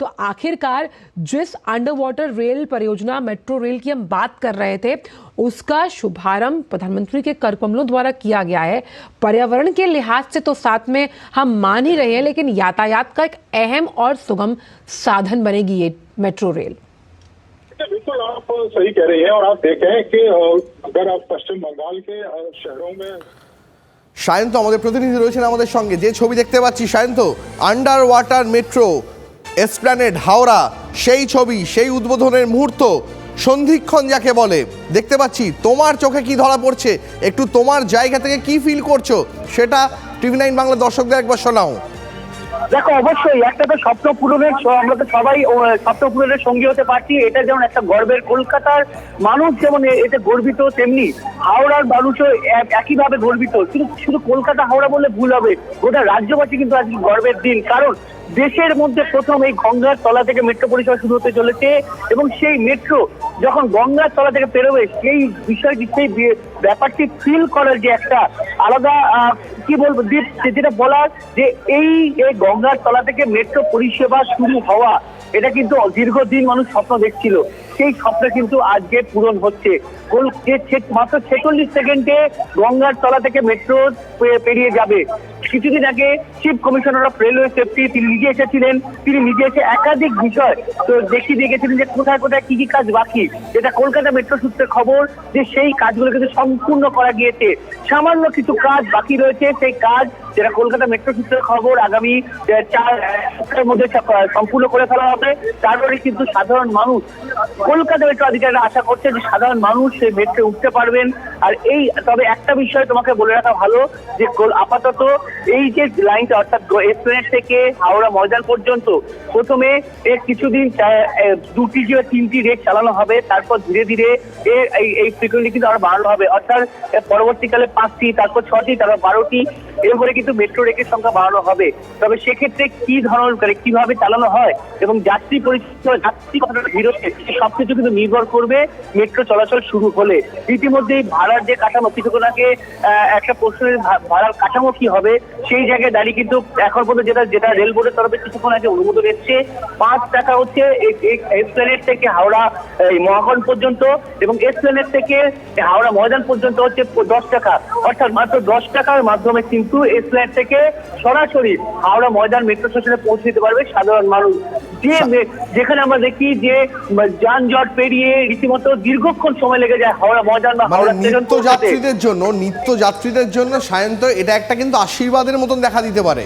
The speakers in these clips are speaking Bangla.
तो आखिरकार जिस अंडर वाटर रेल परियोजना मेट्रो रेल की हम बात कर रहे थे उसका शुभारंभ प्रधानमंत्री के कर कमलों द्वारा किया गया है पर्यावरण के लिहाज से तो साथ में हम मान ही रहे हैं लेकिन यातायात का एक अहम और सुगम साधन बनेगी ये मेट्रो रेल बिल्कुल आप सही कह रही हैं और आप देखें कि अ, अगर आप पश्चिम बंगाल के अ, शहरों में সায়ন্ত আমাদের প্রতিনিধি রয়েছেন আমাদের সঙ্গে যে ছবি দেখতে পাচ্ছি Sayanta under water metro Esplanade Howrah, সেই ছবি, সেই উদ্বোধনের মুহূর্ত। সন্ধিক্ষণ যাকে বলে, দেখতে পাচ্ছি তোমার চোখে কি ধরা পড়ছে, একটু তোমার জায়গা থেকে কি ফিল করছ, সেটা টিভি নাইন বাংলা দর্শকদের একবার শোনাও। দেখো, অবশ্যই, একটা তো স্বপ্ন পূরণের আমরা তো সবাই স্বপ্ন পূরণের সঙ্গী হতে পারছি, এটা যেমন একটা গর্বের কলকাতার মানুষ যেমন এতে গর্বিত, তেমনি হাওড়ার মানুষও এক- একইভাবে গর্বিত। শুধু শুধু কলকাতা হাওড়া বললে ভুল হবে, গোটা রাজ্যবাসী কিন্তু আজকে গর্বের দিন। কারণ দেশের মধ্যে প্রথম এই গঙ্গার তলা থেকে মেট্রো পরিষেবা শুরু হতে চলেছে এবং সেই মেট্রো যখন গঙ্গার তলা থেকে পেরোবে, সেই বিষয়টি, সেই ব্যাপারটি ফিল করার যে একটা আলাদা কি বলব দিক যেটা বলার যে এই গঙ্গার তলা থেকে মেট্রো পরিষেবা শুরু হওয়া, এটা কিন্তু দীর্ঘদিন মানুষ স্বপ্ন দেখছিল। সেই স্বপ্ন কিন্তু আজকে পূরণ হচ্ছে। মাত্র ছেচল্লিশ সেকেন্ডে গঙ্গার তলা থেকে মেট্রো পেরিয়ে যাবে। কিছুদিন আগে chief commissioner of railway safety তিনি নিজে এসেছিলেন। তিনি নিজে এসে একাধিক বিষয় তো দেখিয়ে দিয়ে গেছিলেন যে কোথায় কোথায় কি কি কাজ বাকি। যেটা কলকাতা মেট্রো সূত্রে খবর যে সেই কাজগুলো কিন্তু সম্পূর্ণ করা গিয়েছে। সামান্য কিছু কাজ বাকি রয়েছে। সেই কাজ যেটা কলকাতা মেট্রো সূত্রের খবর আগামী চার সপ্তাহের মধ্যে সম্পূর্ণ করে ফেলা হবে। তারপরে কিন্তু সাধারণ মানুষ কলকাতা মেট্রো আধিকারিকরা আশা করছে যে সাধারণ মানুষ সেই মেট্রো উঠতে পারবেন। আর এই, তবে একটা বিষয় তোমাকে বলে রাখা ভালো, যে আপাতত এই যে লাইনটা, অর্থাৎ এসপ্লেনেট থেকে হাওড়া ময়দান পর্যন্ত, প্রথমে এর কিছুদিন দুটি যে তিনটি রেক চালানো হবে, তারপর ধীরে ধীরে এই ফ্রিকুয়েন্সি কিন্তু আরও বাড়ানো হবে। অর্থাৎ পরবর্তীকালে পাঁচটি, তারপর ছটি, তারপর বারোটি এরপরে কিন্তু মেট্রো রেকের সংখ্যা বাড়ানো হবে। তবে সেক্ষেত্রে কি ধরনের করে কীভাবে চালানো হয় এবং যাত্রী পরিষেবা যাত্রী কতটা ভিড় হচ্ছে সবকিছু কিন্তু নির্ভর করবে মেট্রো চলাচল শুরু হলে। ইতিমধ্যেই ভাড়ার যে কাঠামো, কিছুক্ষণ আগে একটা প্রশ্নের ভাড়ার কাঠামো কি হবে, সেই জায়গায় দাঁড়িয়ে কিন্তু এখন পর্যন্ত যেটা যেটা রেল বোর্ডের তরফে কিছুক্ষণ আগে অনুমোদন এসছে, পাঁচ টাকা হচ্ছে এসপ্লেনেট থেকে হাওড়া, এই মহাগণ পর্যন্ত এবং এসপ্লেনেট থেকে হাওড়া ময়দান পর্যন্ত হচ্ছে দশ টাকা। অর্থাৎ মাত্র দশ টাকার মাধ্যমে কিন্তু এসপ্লেনেট থেকে সরাসরি হাওড়া ময়দান মেট্রো স্টেশনে পৌঁছে দিতে পারবে সাধারণ মানুষ যে যেখানে আমরা দেখি যে যানজট পেরিয়ে রীতিমতো দীর্ঘক্ষণ সময় লেগে যায় হাওড়া ময়দান বা মানে হাওড়া স্টেশন। যাত্রীদের জন্য নিত্য যাত্রীদের জন্য সায়ন্ত এটা একটা কিন্তু আশীর্বাদের মতন দেখা দিতে পারে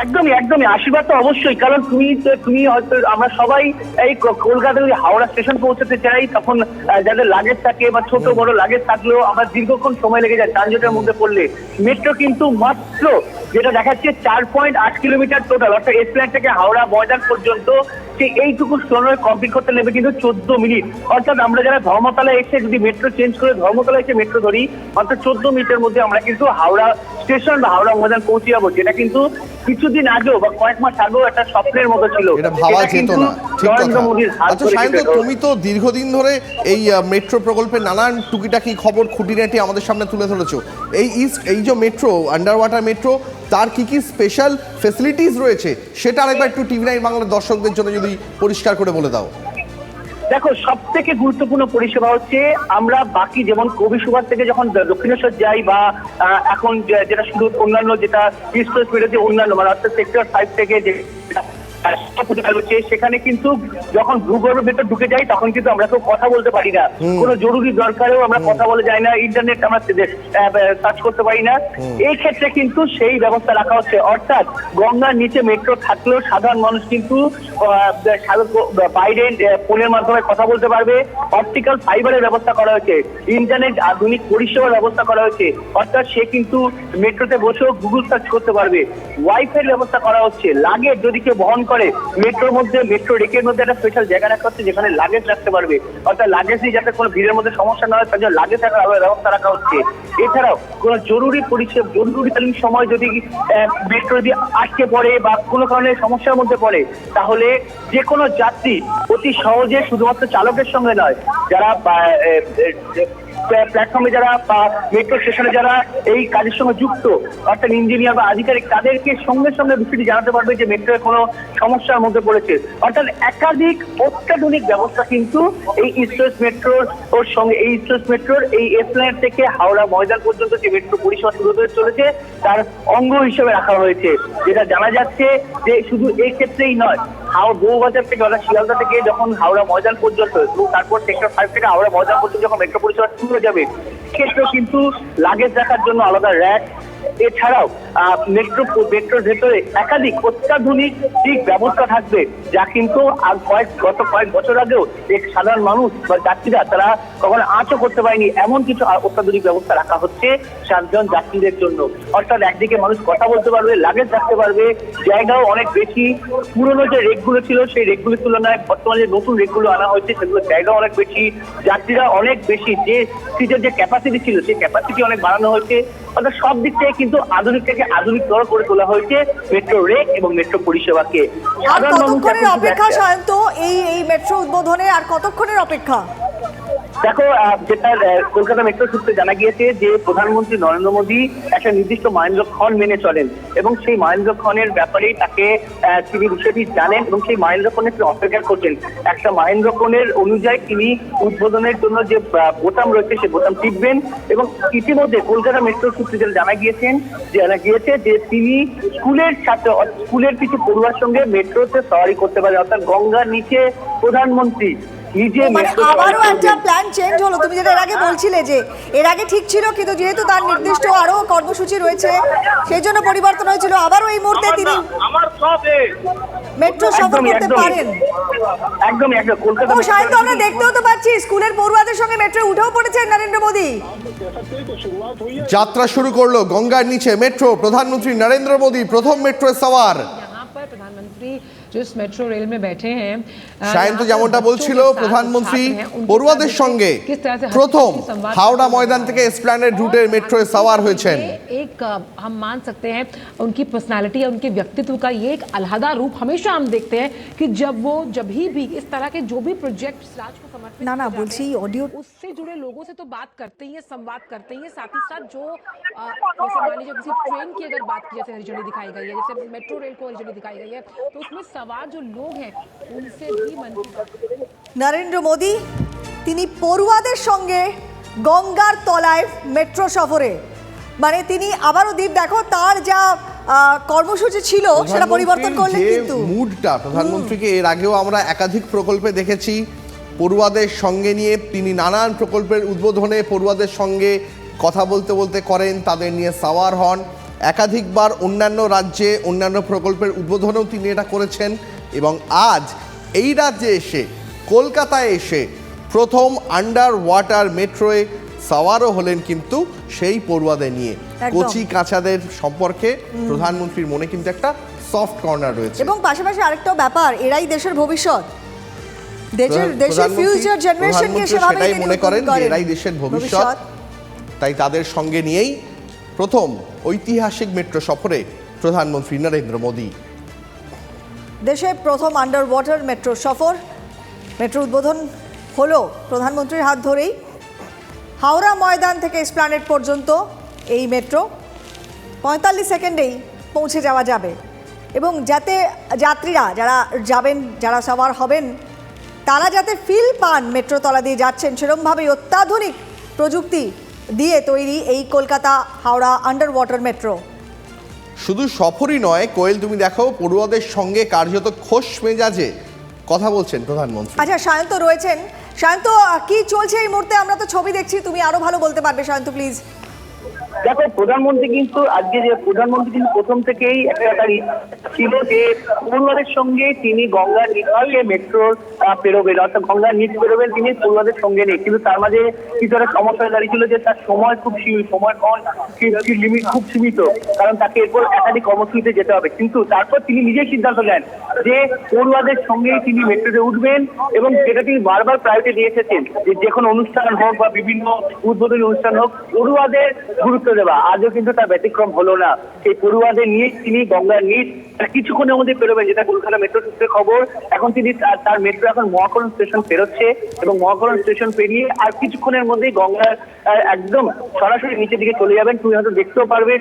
একদমই একদমই। আশীর্বাদ তো অবশ্যই, কারণ তুমি তুমি হয়তো, আমরা সবাই এই কলকাতা যদি হাওড়া স্টেশন পৌঁছাতে চাই, তখন যাদের লাগেজ থাকে বা ছোট, বড় লাগেজ থাকলেও আমার দীর্ঘক্ষণ সময় লেগে যায়, যানজটের মধ্যে পড়লে। মেট্রো কিন্তু মাত্র যেটা দেখাচ্ছে চার পয়েন্ট আট কিলোমিটার টোটাল অর্থাৎ এসপ্ল্যান্ড থেকে হাওড়া ময়দান পর্যন্ত সে এইটুকু সময় কমপ্লিট করতে নেবে কিন্তু চোদ্দ মিনিট। অর্থাৎ আমরা যারা ধর্মতলায় এসে যদি মেট্রো চেঞ্জ করে ধর্মতলা এসে মেট্রো ধরি অর্থাৎ চোদ্দ মিনিটের মধ্যে আমরা কিন্তু হাওড়া স্টেশন বা হাওড়া ময়দান পৌঁছে যাব যেটা কিন্তু কিছুদিন আগেও বা কয়েক মাস আগেও একটা স্বপ্নের মতো ছিল। এটা ভাবা যেত না। নরেন্দ্র মোদীর হাত আচ্ছা তুমি তো দীর্ঘদিন ধরে এই মেট্রো প্রকল্পের নানান টুকিটাকি খবর খুঁটিনাটি আমাদের সামনে তুলে ধরেছো। এই ইস্ট এই যে মেট্রো আন্ডার ওয়াটার মেট্রো তার কি কি স্পেশাল ফেসিলিটিস রয়েছে, সেটা আরেকবার একটু টিভি নাইন বাংলার দর্শকদের জন্য যদি পরিষ্কার করে বলে দাও। দেখো সব থেকে গুরুত্বপূর্ণ পরিষেবা হচ্ছে, আমরা বাকি যেমন কবি সুভাষ থেকে যখন দক্ষিণেশ্বর যাই বা এখন যেটা শুধু অন্যান্য যেটা অন্যান্য মানে অর্থাৎ সেক্টর ফাইভ থেকে যে সেখানে কিন্তু যখন ভূগর্ভের ভেতর ঢুকে যাই তখন কিন্তু আমরা কেউ কথা বলতে পারি না। কোনো জরুরি দরকারেও আমরা কথা বলে যাই না ইন্টারনেট আমরা সার্চ করতে পারি না। এই ক্ষেত্রে কিন্তু সেই ব্যবস্থা রাখা হচ্ছে। অর্থাৎ গঙ্গার নিচে মেট্রো থাকলেও সাধারণ মানুষ কিন্তু বাইরে ফোনের মাধ্যমে কথা বলতে পারবে। অপটিক্যাল ফাইবারের ব্যবস্থা করা হয়েছে। ইন্টারনেট আধুনিক পরিষেবার ব্যবস্থা করা হয়েছে। অর্থাৎ সে কিন্তু মেট্রোতে বসেও গুগল সার্চ করতে পারবে। ওয়াইফাই ব্যবস্থা করা হচ্ছে। লাগে যদি কেউ বহন করে, মেট্রোর মধ্যে, মেট্রো রেকের মধ্যে একটা স্পেশাল জায়গা রাখা হচ্ছে যেখানে লাগেজ রাখতে পারবে। অর্থাৎ লাগেজ নিয়ে যাতে কোনো ভিড়ের মধ্যে সমস্যা না হয়, তার জন্য লাগেজ রাখার ব্যবস্থা রাখা হচ্ছে। এছাড়াও কোনো জরুরি পরিষেবা, জরুরিকালীন সময় যদি মেট্রো যদি আটকে পড়ে বা কোনো কারণে সমস্যার মধ্যে পড়ে, তাহলে যে কোনো যাত্রী অতি সহজে শুধুমাত্র চালকের সঙ্গে নয়, যারা প্ল্যাটফর্মে যারা বা মেট্রো স্টেশনে যারা এই কাজের সঙ্গে যুক্ত, অর্থাৎ ইঞ্জিনিয়ার বা আধিকারিক, তাদেরকে সঙ্গে সঙ্গে বিষয়টি জানাতে পারবে যে মেট্রোর কোনো সমস্যার মধ্যে পড়েছে। অর্থাৎ একাধিক অত্যাধুনিক ব্যবস্থা কিন্তু এই ইস্ট ওয়েস্ট মেট্রোর ওর সঙ্গে, এই ইস্ট ওয়েস্ট মেট্রোর এই এসলাইন থেকে হাওড়া ময়দান পর্যন্ত যে মেট্রো পরিষেবা শুরু হতে চলেছে, তার অঙ্গ হিসেবে রাখা হয়েছে। যেটা জানা যাচ্ছে যে শুধু এই ক্ষেত্রেই নয় হাওড়া বউবাজার থেকে অর্থাৎ শিয়ালদা থেকে যখন হাওড়া ময়দান পর্যন্ত তারপর সেক্টর ফাইভ থেকে হাওড়া ময়দান পর্যন্ত যখন মেট্রো পরিষেবা হয়ে যাবে। সেক্ষেত্রেও কিন্তু লাগেজ রাখার জন্য আলাদা র্যাক এছাড়াও মেট্রো মেট্রোর ভেতরে একাধিক অত্যাধুনিক ঠিক ব্যবস্থা থাকবে, যা কিন্তু আর কয়েক, গত কয়েক বছর আগেও এক সাধারণ মানুষ বা যাত্রীরা তারা কখনো আঁচও করতে পারেনি। এমন কিছু অত্যাধুনিক ব্যবস্থা রাখা হচ্ছে সাতজন যাত্রীদের জন্য। অর্থাৎ একদিকে মানুষ কথা বলতে পারবে লাগেজ রাখতে পারবে, জায়গাও অনেক বেশি পুরনো যে রেকগুলো ছিল, সেই রেকগুলোর তুলনায় বর্তমানে যে নতুন রেকগুলো আনা হয়েছে সেগুলো জায়গা অনেক বেশি। যাত্রীরা অনেক বেশি যে সিটের যে ক্যাপাসিটি ছিল, সেই ক্যাপাসিটি অনেক বাড়ানো হয়েছে। অর্থাৎ সব দিক থেকে কিন্তু আধুনিক থেকে আধুনিকতর করে তোলা হয়েছে মেট্রো রেক এবং মেট্রো পরিষেবাকে। সাধারণ মানুষ অপেক্ষা সায়ন্ত? এই এই মেট্রো উদ্বোধনে আর কতক্ষণের অপেক্ষা? দেখো যেটা কলকাতা মেট্রো সূত্রে জানা গিয়েছে যে প্রধানমন্ত্রী নরেন্দ্র মোদী একটা নির্দিষ্ট মাহেন্দ্রক্ষণ মেনে চলেন এবং সেই মাহেন্দ্রক্ষণের ব্যাপারেই তাকে তিনি বিষয়টি জানেন এবং সেই মাহেন্দ্রক্ষণের তিনি অপেক্ষা করছেন। একটা মাহেন্দ্রক্ষণের অনুযায়ী তিনি উদ্বোধনের জন্য যে বোতাম রয়েছে সেই বোতাম টিপবেন এবং ইতিমধ্যে কলকাতা মেট্রো সূত্রে যেটা জানা গিয়েছেন, জানা গিয়েছে যে তিনি স্কুলের ছাত্র, স্কুলের কিছু পড়ুয়ার সঙ্গে মেট্রোতে সওয়ারি করতে পারে অর্থাৎ গঙ্গার নিচে প্রধানমন্ত্রী। মানে আবারও একটা প্ল্যান চেঞ্জ হলো। তুমি যেটা এর আগে বলছিলে যে এর আগে ঠিক ছিল কিন্তু যেহেতু তার নির্দিষ্ট আরও কর্মসূচি রয়েছে সেই জন্য পরিবর্তন হয়েছিল। আবারও এই মুহূর্তে তিনি মেট্রো সফর করতে পারেন। দেখতেও তো স্কুলের সঙ্গে মেট্রো উঠেও পড়েছেন নরেন্দ্র মোদী। যাত্রা শুরু করল গঙ্গার নিচে। মেট্রো প্রধানমন্ত্রী নরেন্দ্র মোদী প্রথম মেট্রো সওয়ার। প্রধানমন্ত্রী पर प्रधानमंत्री जो इस मेट्रो रेल में बैठे हैं अ, সায়ন্ত यहाँ पर যেমনটা बच्चों বলছিল के साथ প্রধানমন্ত্রী छात्र हैं, उनके পড়ুয়াদের साथ সঙ্গে किस तरह से हंसी প্রথম खुशी संवाद হাওড়া करते ময়দান हैं। থেকে এসপ্ল্যানেড রুটের মেট্রোয় সাওয়ার হয়েছেন ये एक अ, हम मान सकते हैं उनकी पर्सनालिटी या उनके व्यक्तित्व का ये एक अलहदा रूप हमेशा हम देखते हैं कि जब वो जब ही भी इस तरह के जो भी प्रोजेक्ट राज को समर्पित না না किए जाते বলছি हैं, অডিও उससे जुड़े लोगों से तो बात करते ही है संवाद करते ही हैं साथ ही साथ जो अ, जैसे मान लीजिए किसी ट्रेन की अगर बात की जैसे हरी झंडी दिखाई गई है जैसे मेट्रो रेल को हरी झंडी दिखाई गई है तो उसमें सवार जो लोग हैं उनसे भी मन की बात নরেন্দ্র মোদী তিনি পড়ুয়াদের সঙ্গে গঙ্গার তলায় মেট্রো সফরে মানে তিনি আবারও দ্বীপ দেখো তার যা আহ, কর্মসূচি ছিল সেটা পরিবর্তন করলেন প্রধানমন্ত্রীর যে কিন্তু মুডটা প্রধানমন্ত্রীকে এর আগেও আমরা একাধিক প্রকল্পে দেখেছি পড়ুয়াদের সঙ্গে নিয়ে তিনি নানান প্রকল্পের উদ্বোধনে পড়ুয়াদের সঙ্গে কথা বলতে বলতে করেন তাদের নিয়ে সাওয়ার হন। একাধিকবার অন্যান্য রাজ্যে অন্যান্য প্রকল্পের উদ্বোধনেও তিনি এটা করেছেন এবং আজ এই রাজ্যে এসে কলকাতায় এসে প্রথম আন্ডার ওয়াটার মেট্রোয়ে সাওয়ারও হলেন কিন্তু সেই পড়ুয়াদের নিয়ে। কচি কাঁচাদের সম্পর্কে প্রধানমন্ত্রীর মনে কিন্তু একটা সফট কর্নার রয়েছে। এবং পাশাপাশি আরেকটা ব্যাপার এরাই দেশের ভবিষ্যৎ। প্রধানমন্ত্রী- সেটাই মনে করেন যে এরাই দেশের ভবিষ্যৎ। তাই তাদের সঙ্গে নিয়েই প্রথম ঐতিহাসিক মেট্রো সফরে প্রধানমন্ত্রী নরেন্দ্র মোদী। দেশে প্রথম আন্ডার ওয়াটার মেট্রো সফর। মেট্রো উদ্বোধন হলো প্রধানমন্ত্রীর হাত ধরেই। হাওড়া ময়দান থেকে এসপ্লানেট পর্যন্ত এই মেট্রো পঁয়তাল্লিশ সেকেন্ডেই পৌঁছে যাওয়া যাবে। এবং যাতে যাত্রীরা যারা যাবেন যারা সবার হবেন তারা যাতে ফিল পান মেট্রো তলা দিয়ে যাচ্ছেন সেরকমভাবেই অত্যাধুনিক প্রযুক্তি দিয়ে তৈরি এই Kolkata Howrah under water metro শুধু সফরই নয় কোয়েল তুমি দেখো পড়ুয়াদের সঙ্গে কার্যত খোশ মেজাজে কথা বলছেন প্রধানমন্ত্রী। আচ্ছা সায়ন্ত রয়েছেন। সায়ন্ত কি চলছে এই মুহূর্তে? আমরা তো ছবি দেখছি তুমি আরও ভালো বলতে পারবে সায়ন্ত প্লিজ দেখো, প্রধানমন্ত্রী কিন্তু আজকে যে প্রধানমন্ত্রী কিন্তু প্রথম থেকেই একটা ছিল যে পড়ুয়াদের সঙ্গে তিনি গঙ্গার নিচে মেট্রোর পেরোবেন, অর্থাৎ গঙ্গার নিচ পেরোবেন তিনি পড়ুয়াদের সঙ্গে নেই। কিন্তু তার মাঝে কিছু একটা সমস্যা দাঁড়িয়েছিল যে তার সময় খুব সীমিত সময় কম লিমিট খুব সীমিত, কারণ তাকে এরপর একাধিক কর্মসূচিতে যেতে হবে। কিন্তু তারপর তিনি নিজেই সিদ্ধান্ত নেন যে পড়ুয়াদের সঙ্গেই তিনি মেট্রোতে উঠবেন এবং সেটা তিনি বারবার প্রায়োরিটি দিয়ে এসেছেন, যে যে কোনো অনুষ্ঠান হোক বা বিভিন্ন উদ্বোধনী অনুষ্ঠান হোক পড়ুয়াদের গুরুত্ব দেওয়া আজও কিন্তু তার ব্যতিক্রম হলো না। সেই পড়ুয়াদের নিয়ে তিনি গঙ্গার নিচ কিছুক্ষণের মধ্যে পেরোবেন যেটা কলকাতা মেট্রো সূত্রে খবর। এখন তিনি তার- মেট্রো এখন মহাকরণ স্টেশন পেরোচ্ছে এবং মহাকরণ স্টেশন পেরিয়ে আর কিছুক্ষণের মধ্যেই গঙ্গার একদম সরাসরি নিচের দিকে চলে যাবেন। তুমি হয়তো দেখতেও পারবে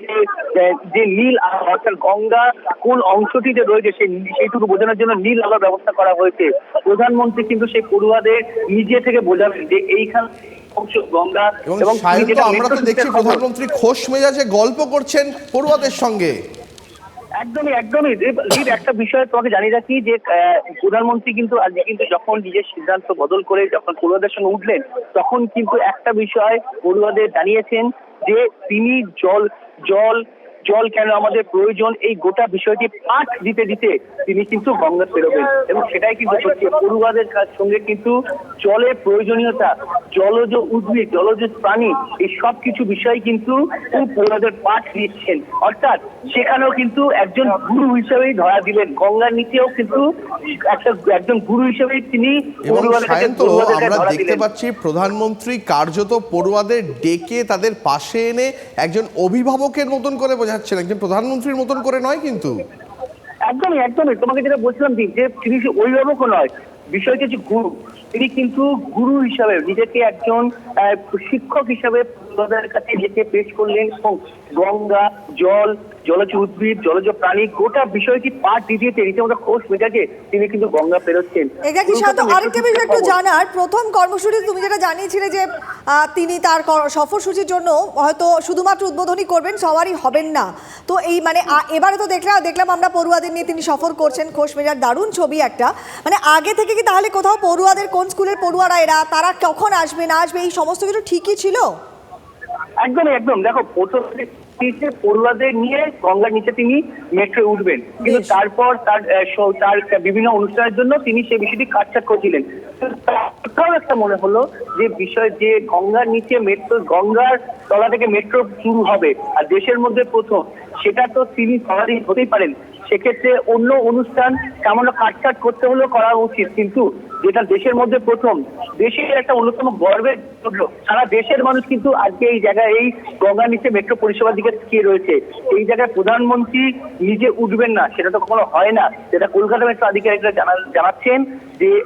যে নীল অর্থাৎ গঙ্গা কোন অংশটিতে রয়েছে, সেই সেইটুকু বোঝানোর জন্য নীল আলোর ব্যবস্থা করা হয়েছে। প্রধানমন্ত্রী কিন্তু সেই পড়ুয়াদের নিজে থেকে বোঝাবেন যে এইখান এবং এবং তিনি সায়ন্ত যেটা আমরা তো দেখছি প্রধানমন্ত্রী খোশ মেজাজে গল্প করছেন পড়ুয়াদের সঙ্গে। একদমই একদমই। একটা বিষয় তোমাকে জানিয়ে রাখি যে প্রধানমন্ত্রী কিন্তু আজকে কিন্তু যখন নিজের সিদ্ধান্ত বদল করে যখন পড়ুয়াদের সঙ্গে উঠলেন তখন কিন্তু একটা বিষয় পড়ুয়াদের জানিয়েছেন যে তিনি জল জল জল কেন আমাদের প্রয়োজন? এই গোটা বিষয়টি পাঠ দিতে দিতে তিনি কিন্তু গঙ্গা পেরোবেন এবং সেটাই কিন্তু হচ্ছে পড়ুয়াদের সঙ্গে কিন্তু জলের প্রয়োজনীয়তা জলজ উদ্ভিদ জলজ প্রাণী এই সব কিছু বিষয় কিন্তু পড়ুয়াদের পাঠ দিচ্ছেন। অর্থাৎ সেখানেও কিন্তু একজন গুরু হিসেবেই ধরা দিলেন। গঙ্গার নীতিও কিন্তু একটা একজন গুরু হিসেবেই তিনি আমরা দেখতে পাচ্ছি প্রধানমন্ত্রী কার্যত পড়ুয়াদের ডেকে তাদের পাশে এনে একজন অভিভাবকের মতন করে বোঝাচ্ছেন একজন প্রধানমন্ত্রীর মতন করে নয় কিন্তু। একদমই একদমই। তোমাকে যেটা বলছিলাম যে তিনি অভিভাবক অভিভাবকও নয় বিষয়টি হচ্ছে গুরু। তিনি কিন্তু গুরু হিসাবে, নিজেকে একজন শিক্ষক হিসাবে পড়ুয়াদের কাছে ডেকে পেশ করলেন এবং গঙ্গা জল জলজ উদ্ভিদ জলজ প্রাণী গোটা বিষয়টি পাঠ দিয়ে রীতিমতো খোশ মেজাজে তিনি কিন্তু গঙ্গা পেরোচ্ছেন। কি সাথে আরেকটা বিষয় একটু জানার প্রথম কর্মসূচি তুমি যেটা জানিয়েছিলে যে তিনি তার সফরসূচির জন্য হয়তো শুধুমাত্র উদ্বোধনী করবেন সবারই হবেন না। তো এই মানে এবারে তো দেখলাম দেখলাম আমরা পড়ুয়াদের নিয়ে তিনি সফর করছেন খোশ মেজার দারুণ ছবি একটা। মানে আগে থেকে কি তাহলে কোথাও পড়ুয়াদের কোন স্কুলের পড়ুয়ারা এরা তারা কখন আসবে না আসবে এই সমস্ত কিছু ঠিকই ছিল? একদম একদম। দেখো প্রথম দিকে পড়ুয়াদের নিয়ে গঙ্গার নিচে তিনি মেট্রো উঠবেন। কিন্তু তারপর তার তার বিভিন্ন অনুষ্ঠানের জন্য তিনি সেই বিষয়টি কাটছাট করছিলেন। তারপরেও একটা মনে হলো যে বিষয় যে গঙ্গার নিচে মেট্রো গঙ্গার তলা থেকে মেট্রো শুরু হবে আর দেশের মধ্যে প্রথম সেটা তো তিনি সবারই হতেই পারেন। সেক্ষেত্রে অন্য অনুষ্ঠান সামান্য কাটকাট করতে হলেও করা উচিত। কিন্তু যেটা দেশের মধ্যে প্রথম, দেশের একটা অন্যতম গর্বের সারা দেশের মানুষ কিন্তু আজকে এই জায়গায়, এই গঙ্গা নিচে মেট্রো পরিষেবার দিকে তাকিয়ে রয়েছে। এই জায়গায় প্রধানমন্ত্রী নিজে উঠবেন না, সেটা তো কখনো হয় না। যেটা কলকাতা মেট্রো আধিকারিকরা জানা- জানাচ্ছেন যে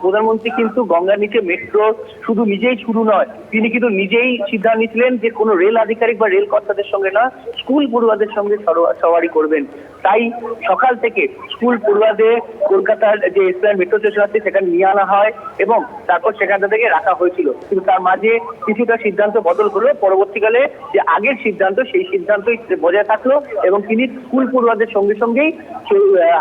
প্রধানমন্ত্রী কিন্তু গঙ্গার নিচে মেট্রো শুধু নিজেই শুরু নয়, তিনি কিন্তু নিজেই সিদ্ধান্ত নিয়েছিলেন যে কোনো রেল আধিকারিক বা রেল কর্তাদের সঙ্গে না, স্কুল পড়ুয়াদের সঙ্গে সওয়ারি করবেন। তাই সকাল থেকে স্কুল পড়ুয়াদের কলকাতার যে ইসলাম মেট্রো স্টেশন আছে সেখানে নিয়ে আনা হয় এবং তারপর সেখান থেকে রাখা হয়েছিল। কিন্তু তার মাঝে কিছুটা সিদ্ধান্ত বদল হলো। পরবর্তীকালে যে আগের সিদ্ধান্ত সেই সিদ্ধান্তই বজায় থাকল এবং তিনি স্কুল পড়ুয়াদের সঙ্গে সঙ্গেই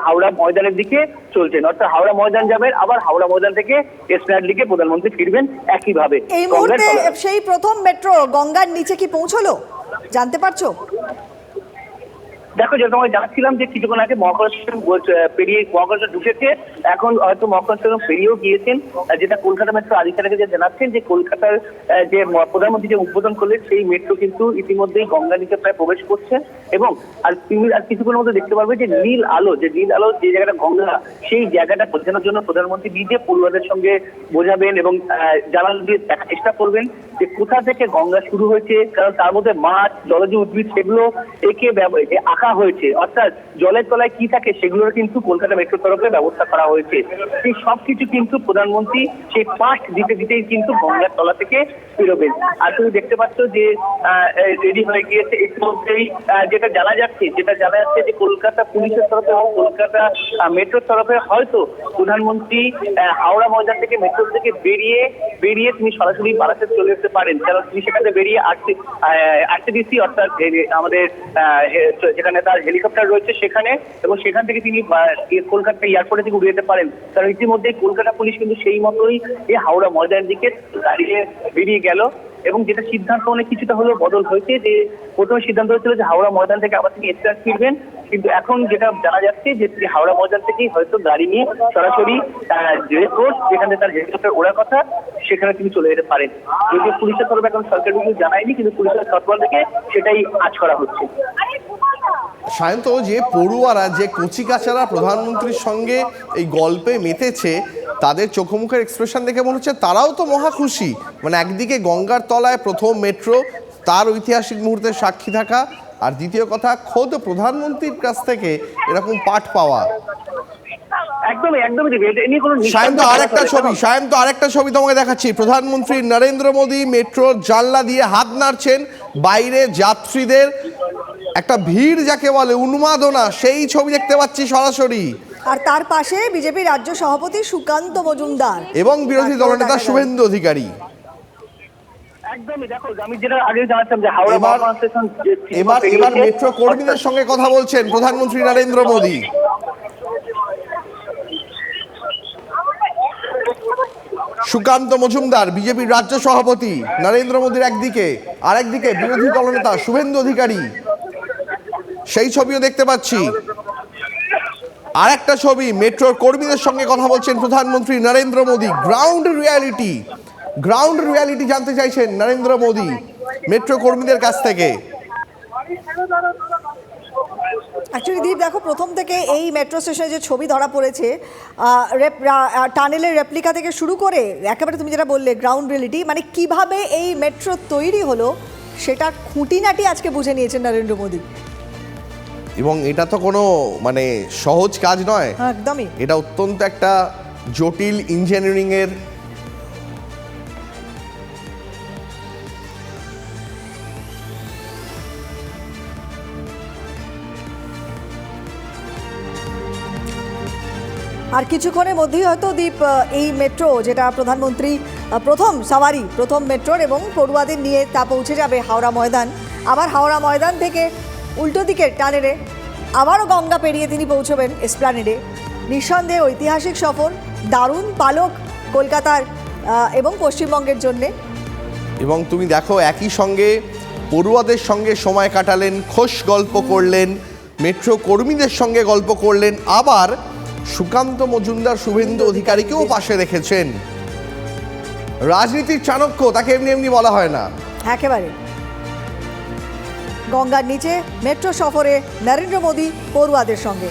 হাওড়া ময়দানের দিকে চলছেন। অর্থাৎ হাওড়া ময়দান যাবেন আবার হাওড়া ময়দান থেকে এসনার লিগে প্রধানমন্ত্রী ফিরবেন একইভাবে। এই মুহূর্তে সেই প্রথম মেট্রো গঙ্গার নিচে কি পৌঁছলো? জানতে পারছ? দেখো যেটা তোমাকে জানাচ্ছিলাম যে কিছুক্ষণ আগে মহাকরণ পেরিয়ে স্টেশন ঢুকেছে। এখন হয়তো মহাকরণ পেরিয়েও গিয়েছেন। যেটা কলকাতা মেট্রো আধিকারিক যে জানাচ্ছেন যে কলকাতার যে প্রধানমন্ত্রী যে উদ্বোধন করলেন, সেই মেট্রো কিন্তু ইতিমধ্যেই গঙ্গা নিচে প্রায় প্রবেশ করছে। এবং আর তুমি আর কিছুক্ষণের মধ্যে দেখতে পারবে যে নীল আলো, যে নীল আলো যে জায়গাটা গঙ্গা, সেই জায়গাটা বোঝানোর জন্য প্রধানমন্ত্রী নিজে পড়ুয়াদের সঙ্গে বোঝাবেন এবং জানান দিয়ে দেখার চেষ্টা করবেন। যে কোথা থেকে গঙ্গা শুরু হয়েছে, কারণ তার মধ্যে মাছ, জলজ উদ্ভিদ, সেগুলো একে আঁকা হয়েছে। অর্থাৎ জলের তলায় কি থাকে সেগুলোর কিন্তু কলকাতা মেট্রো তরফে ব্যবস্থা করা হয়েছে। এই সব কিছু কিন্তু প্রধানমন্ত্রী সেই পাঠ দিতে দিতেই কিন্তু গঙ্গার তলা থেকে বেরোবেন আর তুমি দেখতে পাচ্ছ যে রেডি হয়ে গিয়েছে। ইতিমধ্যেই যেটা জানা যাচ্ছে, যেটা জানা যাচ্ছে যে কলকাতা পুলিশের তরফে এবং কলকাতা মেট্রোর তরফে হয়তো প্রধানমন্ত্রী হাওড়া ময়দান থেকে, মেট্রো থেকে বেরিয়ে বেরিয়ে তিনি সরাসরি বারাসাত চলে যেতে পারেন। কারণ তিনি সেখানে বেরিয়ে আরটিডিসি অর্থাৎ আমাদের যেখানে তার হেলিকপ্টার রয়েছে সেখানে এবং সেখান থেকে তিনি কলকাতা এয়ারপোর্টে থেকে উড়ে যেতে পারেন। কারণ ইতিমধ্যে কলকাতা পুলিশ কিন্তু সেই মতোই হাওড়া ময়দানের দিকে দাঁড়িয়ে বেরিয়ে গেল। এবং যেটা সিদ্ধান্ত অনেক কিছুটা হলেও বদল হয়েছে যে প্রথমে সিদ্ধান্ত হয়েছিল যে হাওড়া ময়দান থেকে আবার তিনি এক্সপ্রেস ফিরবেন। কিন্তু এখন যেটা জানা যাচ্ছে যে তিনি হাওড়া ময়দান থেকেই হয়তো গাড়ি নিয়ে সরাসরি রেসকোর্স যেখানে তার হেলিকপ্টার ওড়ার কথা, সেখানে তিনি চলে যেতে পারেন। যদিও পুলিশের তরফে এখন সরকার কিছু জানায়নি, কিন্তু পুলিশের তৎপর থেকে সেটাই আজ করা হচ্ছে। সায়ন্ত, যে পড়ুয়ারা, যে কচিকাচারা প্রধানমন্ত্রীর সঙ্গে এই গল্পে মেতেছে তাদের চোখমুখের এক্সপ্রেশন দেখে মনে হচ্ছে তারাও তো মহা খুশি। মানে একদিকে গঙ্গার তলায় প্রথম মেট্রো তার ঐতিহাসিক মুহূর্তে সাক্ষী থাকা আর দ্বিতীয় কথা খোদ প্রধানমন্ত্রীর কাছ থেকে এরকম পাঠ পাওয়া। একদমই একদমই দেখি এটা নিয়ে কোনো সায়ন্ত আরেকটা ছবি সায়ন্ত আরেকটা ছবি তোমাকে দেখাচ্ছি। প্রধানমন্ত্রী নরেন্দ্র মোদী মেট্রোর জানলা দিয়ে হাত নাড়ছেন বাইরে যাত্রীদের। একটা ভিড় যাকে বলে উন্মাদনা সেই ছবি দেখতে পাচ্ছি সরাসরি। আর তার পাশে বিজেপি রাজ্য সভাপতি সুকান্ত মজুমদার। এবং বিরোধী দলনেতা শুভেন্দু অধিকারী। একদমই দেখো আমি যেটা আগে জানাচ্ছিলাম যে হাওড়া এবার- স্টেশন এবার এবার মেট্রো কর্মীদের সঙ্গে কথা বলছেন প্রধানমন্ত্রী নরেন্দ্র মোদী। সুকান্ত মজুমদার বিজেপির রাজ্য সভাপতি নরেন্দ্র মোদীর একদিকে আরেকদিকে বিরোধী দলনেতা শুভেন্দু অধিকারী। সেই ছবিও দেখতে পাচ্ছি। আর একটা ছবি, মেট্রোর কর্মীদের সঙ্গে কথা বলছেন প্রধানমন্ত্রী Narendra Modi. Ground reality ground reality জানতে চাইছেন নরেন্দ্র মোদী, মেট্রো কর্মীদের কাছ থেকে। অ্যাকচুয়ালি দীপ, দেখো, প্রথম থেকে এই মেট্রো স্টেশনে যে ছবি ধরা পড়েছে টানেলের রেপ্লিকা থেকে শুরু করে, একেবারে তুমি যেটা বললে গ্রাউন্ড রিয়েলিটি মানে কীভাবে এই মেট্রো তৈরি হলো সেটা খুঁটিনাটি আজকে বুঝে নিয়েছেন নরেন্দ্র মোদী। এবং এটা তো কোনো মানে সহজ কাজ নয়। হ্যাঁ, একদমই। এটা অত্যন্ত একটা জটিল ইঞ্জিনিয়ারিং এর আর কিছুক্ষণের মধ্যেই হয়তো দীপ আহ, এই মেট্রো যেটা প্রধানমন্ত্রী প্রথম সাওয়ারি প্রথম মেট্রোর এবং পড়ুয়াদের নিয়ে তা পৌঁছে যাবে হাওড়া ময়দান। আবার হাওড়া ময়দান থেকে উল্টো দিকের টানেরে আবারও গঙ্গা পেরিয়ে তিনি পৌঁছবেন এসপ্লানেডে। নিঃসন্দেহে ঐতিহাসিক সফর দারুণ পালক কলকাতার এবং পশ্চিমবঙ্গের জন্যে। এবং তুমি দেখো একই সঙ্গে পড়ুয়াদের সঙ্গে সময় কাটালেন খোশ গল্প করলেন মেট্রো কর্মীদের সঙ্গে গল্প করলেন আবার সুকান্ত মজুমদার শুভেন্দু অধিকারীকেও পাশে রেখেছেন। রাজনীতির চাণক্য তাকে এমনি এমনি বলা হয় না। একেবারে। গঙ্গার নিচে মেট্রো সফরে নরেন্দ্র মোদী পড়ুয়াদের সঙ্গে।